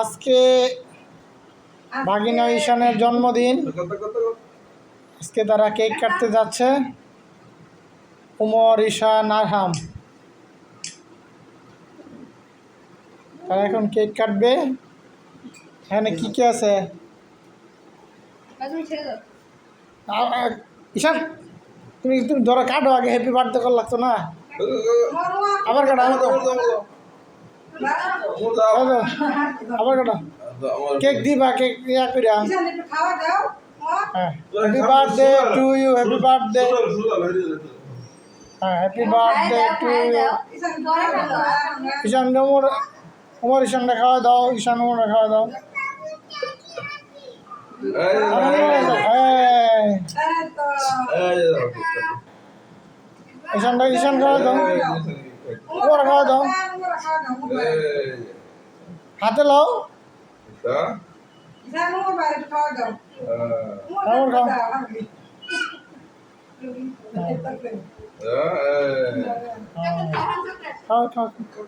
আজকে ভাগিনা ঈশানের জন্মদিন। আজকে তারা কেক কাটতে যাচ্ছে। উমর ঈশান আরহাম তারা এখন কেক কাটবে। এখানে কি কি আছে? ঈশান তুমি তুমি ধরো কাটো আগে হ্যাপি বার্থডে কর লাগতো না। আবার কাটো আবার কাটো আবার দাও। আবার কাটো কেক দিবা কেক ইয়া করিয়া খাওয়া দাও হ্যাঁ happy birthday to you happy birthday হ্যাঁ happy birthday to you Ishan Umar Umar ঈশানটা খাওয়া দাও ঈশান উমরটা খাওয়া দাও হ্যাঁ ঈশানটা ঈশান খাওয়া দাও উমর খাওয়া দাও হাতে লও। খাও খাও।